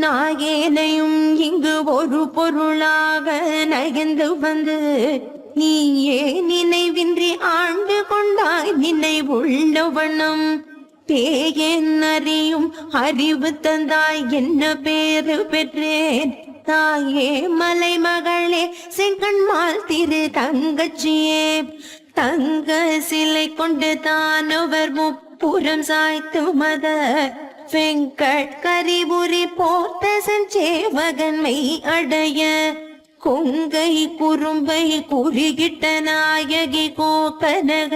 நாகேனையும் இங்கு ஒரு பொருளாக நகர்ந்து வந்து நீயே நினைவின்றி ஆண்டு கொண்டாய் நினைவுள்ள வண்ணம் பேயேன் அறியும் அறிவு தந்தாய் என்ன பேரு பெற்றேன்? தாயே மலை மகளே செங்கண்மால் திரு தங்கச்சியே. தங்க சிலை கொண்டு தானவர் முப்புறம் சாய்த்து மத வெங்கட் கரிபுரி போர்த்த சஞ்சேவகன்மை அடைய கொங்கை குறும்பை குறிகிட்ட நாயகி கோக்கனக.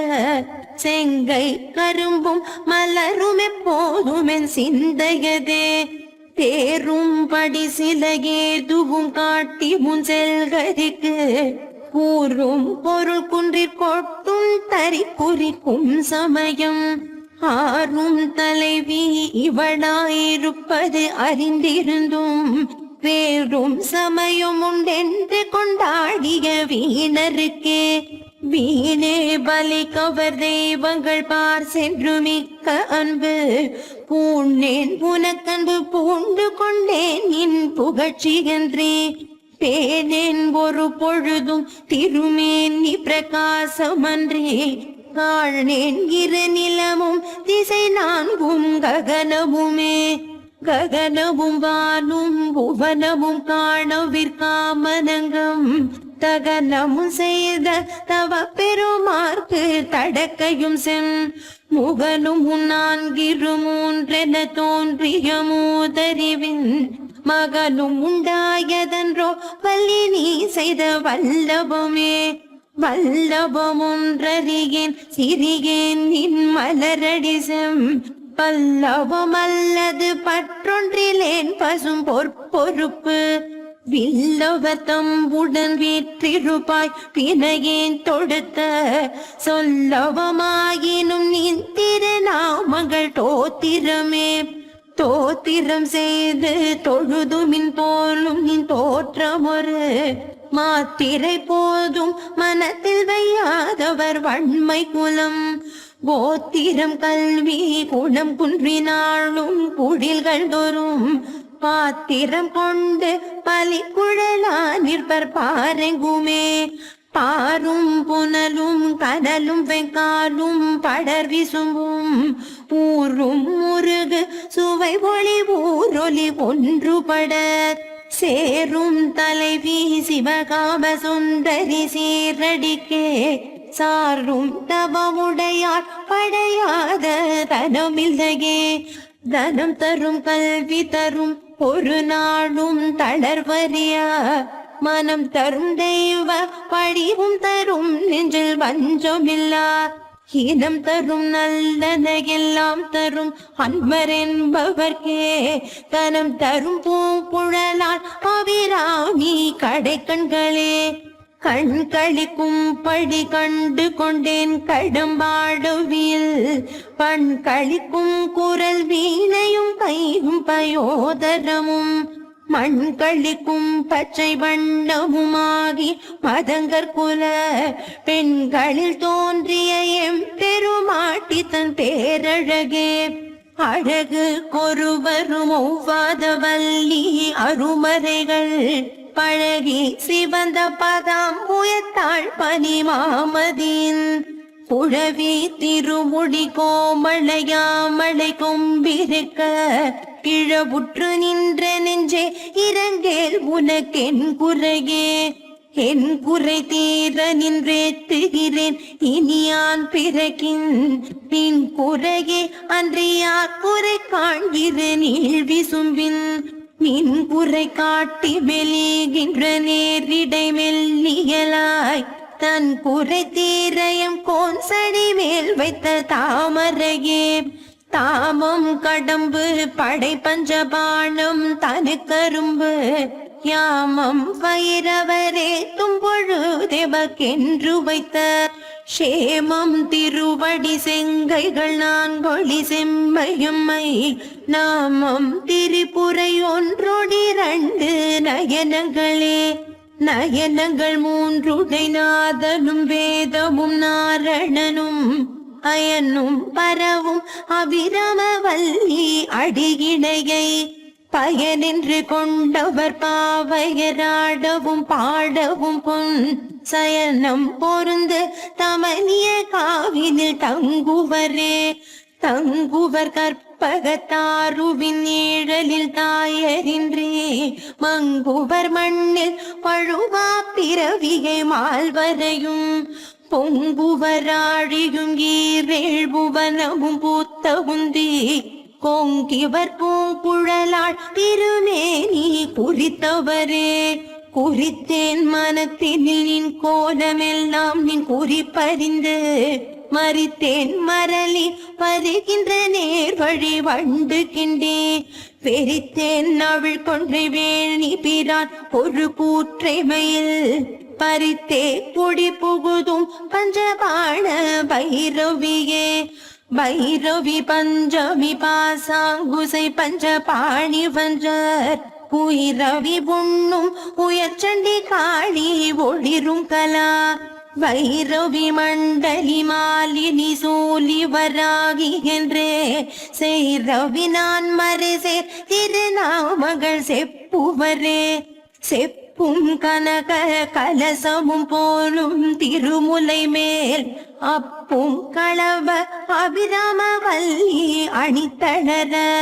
செங்கை கரும்பும் மலரும் எப்போதும் என் சிந்தையதே தேரும்படி சில ஏதுவும் காட்டி முன் செல்கருக்கு. கூறும் பொருள் குன்றிற் கொட்டும் தறி குறிக்கும் சமயம் ஆறும் தலைவி இவளாயிருப்பது அறிந்திருந்தும் வேறும் சமயம் உண்டென்று கொண்டாடிய வீணருக்கே. வீணே பலி கவர் தெய்வங்கள் பார் சென்று மிக்க அன்பு. பூண்டேன் உனக்கன்பு பூண்டு கொண்டேன் இன் புகழ்ச்சியன்றே பேனேன் ஒரு பொழுதும் திருமேன் நீ பிரகாசமன்றே நாள் இரு நிலமும் திசை நான்கும் ககனமுமே. ககனமும் வானும் புவனமும் காணவிற்காமனங்கம் தகனமும் செய்த தவ பெருமார்க்கு தடக்கையும் செம். முகனும் நான்கிரு மூன்றென தோன்றிய மூதறிவின். மகனும் உண்டாயதன்றோ வள்ளி நீ செய்த வல்லபமே வல்லபமொன்றறியேன் சிறியேன் நின் மலரடிசம் பல்லவம் அல்லது பற்றொன்றிலேன் பசும் பொற்பொறுப்பு வில்லவத்தம்புடன் வீற்றிருப்பாய் பிணையேன் தொடுத்த. சொல்லவமாயினும் நின் திருநாமங்கள் தோத்திரமே. தோத்திரம் செய்து தொழுதுமின் போலும் நின் தோற்றம் ஒரு மாத்திரை போதும் மனத்தில் வையாதவர் வன்மை குலம். கோத்திரம் கல்வி குணம் குன்றினாளும் குடில்கள் தோறும். பாத்திரம் கொண்டு பலி குழலா நிற்பர் பாருங்குமே பாரும் புனலும் கடலும் வெங்காலும் படர் விசும்பும். ஊரும் முருகு சுவை ஒளி ஊரொலி ஒன்றுபட சேரும் தலைவி சிவகாம சுந்தரி சீரடிக்கே சாரும் தவமுடையார் படையாத தனமில்லையே. தனம் தரும் கல்வி தரும் ஒரு நாளும் தளர்வறியா மனம் தரும் தெய்வ படிவும் தரும் நெஞ்சில் பஞ்சமில்லா இனம் தரும் நல்லன எல்லாம் தரும் அன்பர் என்பவர்க்கே தனம் தரும் பூங்குழலால் அபிராமி கண்களே. கண் கழிக்கும் படி கண்டு கொண்டேன் கடம்பாடுவில். பண் கழிக்கும் குரல் வீணையும் கையும் பயோதரமும். மண்களிக்கும் பச்சை வண்ணமுமாகி மதங்கற்குல பெண்களில் தோன்றிய எம் பெருமாட்டி தன் பேரழகே. அழகு கொருவரும் ஒவ்வாத வள்ளி அருமறைகள் பழகி சிவந்த பதாம் உயர்த்தாள் பனி மாமதின் புழவி திருமுடி கோமளையாமலை கொம்பிருக்க கிழவுற்று நின்ற நெஞ்சே இரங்கேல் உனக்கென் குறையே. என் குறை தீர நின்றேத்துகிறேன் இனியான் பிறகின் பின் குறையே. அன்றியார் குறை காண்கிற நீள் விசும்பின் நின் குறை காட்டி வெளிகின்ற நேரிடை மெல்லியலாய். தன் குறை தீரயம் மேல் வைத்த தாமரையே தாமம் கடம்பு படை பஞ்சபாணம் தனு கரும்பு யாமம் வைரவரே தும்பொழுதெவக்கென்று வைத்த ஷேமம் திருவடி செங்கைகள் நான் கொழி செம்மையும்மை நாமம் திரிபுரை ஒன்றோடி இரண்டு நயனங்களே. நயனங்கள் மூன்றுடை நாதனும் வேதமும் நாரணனும் அயனும் பரவும் அபிரமவல்லி அடியிணையை பயனின்று கொண்டவர் பாவையராடவும் பாடவும் பொன் சயனம் பொருந்து தமனிய காவினில் தங்குவரே தங்குவர் கற்ப பகத்தாருவின் நிழலில் தாயறின்றே மங்குவர் மண்ணில் பழுவா பிறவியை மால்வரையும் பொங்குவராழியும் ஈரேழ் பூத்த உந்தி கொங்கிவர் பூங்குழலாள் திருமேனி குறித்தவரே. குறித்தேன் மனத்தினில் நின் கோலமெல்லாம் நின் குறிப்பறிந்து மறித்தேன் மரளி வருகின்ற நேர் வழி வண்டுகின்றே பெரித்தேன் அவள் கொன்றை வேணி பிரான் ஒரு கூற்றைமையில் பறித்தே பொடி புகுதும் பஞ்சபாண பைரவியே. பைரவி பஞ்சமி பாசாங்குசை பஞ்ச பாணி பஞ்சர் உயிரவி உண்ணும் உயர்ச்சண்டி காளி ஒளிரும் கலா. வைரவி மண்டலி மாலினி சூலி வராகி என்றே. செய்ரவி நான் மறுசே திருநாமகள் செப்புவரே. செப்பும் கனக கலசமும் போலும் திருமுலை மேல். அப்பும் களவ அபிராம வல்லி அணித்தளர.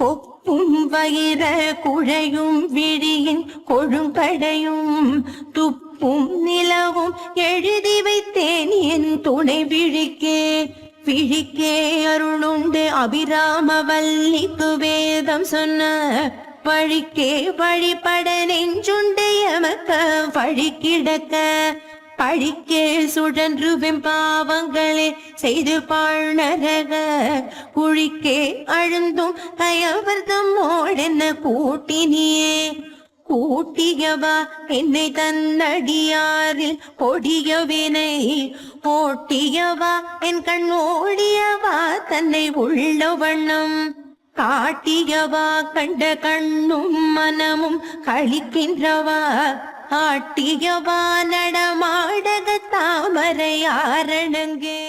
கொப்பும் வயிற குழையும் விழியின் கொழுங்கடையும் கொழும்படையும் துப்பும் நிலவும் எழுதி வைத்தேன் என் துணை விழிக்கே. விழிக்கே அருளுண்டு அபிராம வல்லிக்கு வேதம் சொன்ன வழிக்கே. வழிபட நெஞ்சுண்டு எமக்க வழி கிடக்க. பழிக்கே சுழன்று வெம்பாவங்களே செய்து பாழ் நரக குழிக்கே அழுந்தும் கயவர்தம் ஓடென்ன கூட்டினியே. கூட்டியவா என்னை தன்னடியாரில் பொடியவினை ஓட்டியவா என் கண் ஓடியவா தன்னை உள்ள வண்ணம் காட்டியவா கண்ட கண்ணும் மனமும் கழிக்கின்றவா ஆட்டியவா நடமாடக தாமரை ஆரணங்கே